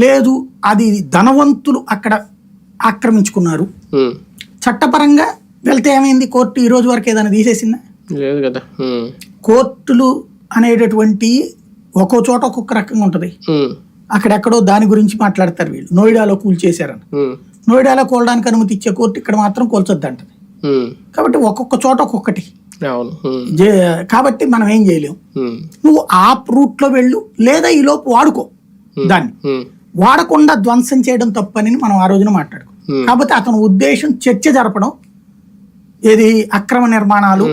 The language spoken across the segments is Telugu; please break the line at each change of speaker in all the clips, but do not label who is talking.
లేదు అది ధనవంతులు అక్కడ ఆక్రమించుకున్నారు. చట్టపరంగా వెళ్తే ఏమైంది కోర్టు ఈ రోజు వరకు ఏదైనా తీసేసిందా
లేదు కదా.
కోర్టులు అనేటటువంటి ఒక్కో చోట ఒక్కొక్క రకంగా ఉంటుంది. అక్కడెక్కడో దాని గురించి మాట్లాడతారు వీళ్ళు నోయిడాలో కూల్చేశారని. నోయిడాలో కోలడానికి అనుమతి ఇచ్చే కోర్టు ఇక్కడ మాత్రం కోల్చొద్దు అంటది
ఉమ్.
కాబట్టి ఒక్కొక్క చోట ఒక్కొక్కటి కాబట్టి మనం ఏం చేయలేం
ఉమ్.
నువ్వు ఆ రూట్లో వెళ్ళు లేదా ఈ లోపు వాడుకో దాన్ని. వాడకుండా ధ్వంసం చేయడం తప్పని మనం ఆ రోజున మాట్లాడుకో
Hmm.
కాబట్టి అతని ఉద్దేశం చర్చ జరపడం ఏది అక్రమ నిర్మాణాలు.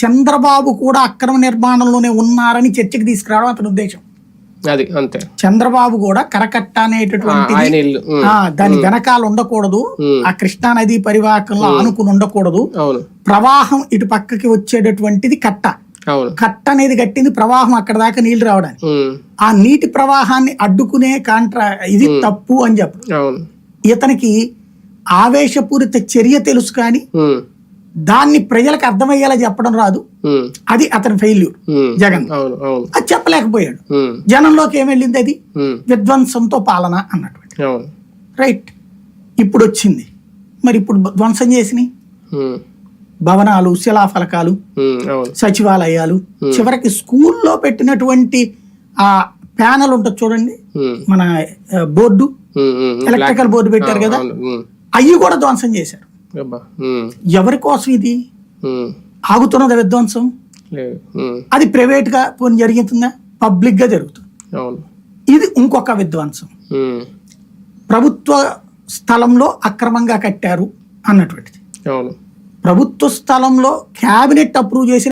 చంద్రబాబు కూడా అక్రమ నిర్మాణంలోనే ఉన్నారని చర్చకి తీసుకురావడం అతని ఉద్దేశం.
అది అంతే.
చంద్రబాబు కూడా కరకట్ట.
ఆ,
దాని వెనకాల ఉండకూడదు. ఆ కృష్ణా నది పరివాహకంలో ఆనుకుని ఉండకూడదు. ప్రవాహం ఇటు పక్కకి వచ్చేటటువంటిది కట్ట. కట్ట అనేది కట్టింది ప్రవాహం అక్కడ దాకా నీళ్ళు రావడానికి. ఆ నీటి ప్రవాహాన్ని అడ్డుకునే కాంట్రా ఇది తప్పు అని చెప్పు. ఇతనికి ఆవేశపూరిత చర్య తెలుసు కానీ. దాన్ని ప్రజలకు అర్థమయ్యేలా చెప్పడం రాదు. అది అతని ఫెయిల్యూర్. జగన్. అది చెప్పలేకపోయాడు. జనంలోకి ఏం వెళ్ళింది అది. విధ్వంసంతో పాలన అన్నటువంటి. రైట్. ఇప్పుడు వచ్చింది. మరి ఇప్పుడు ధ్వంసం చేసినాయి. భవనాలు శిలాఫలకాలు సచివాలయాలు చివరికి స్కూల్లో పెట్టినటువంటి ఆ ప్యానల్ ఉంటుంది చూడండి. మన బోర్డు. ఎలక్ట్రికల్ బోర్డు పెట్టారు కదా. అవి కూడా ధ్వంసం చేశారు. ఎవరి కోసం ఇది. ఆగుతున్నది విధ్వంసం. అది ప్రైవేట్గా పోనీ జరుగుతుందా పబ్లిక్గా జరుగుతుంది ఇది ఇంకొక విధ్వంసం. ప్రభుత్వ స్థలంలో అక్రమంగా కట్టారు అన్నటువంటిది ప్రభుత్వ స్థలంలో క్యాబినెట్ అప్రూవ్ చేసిన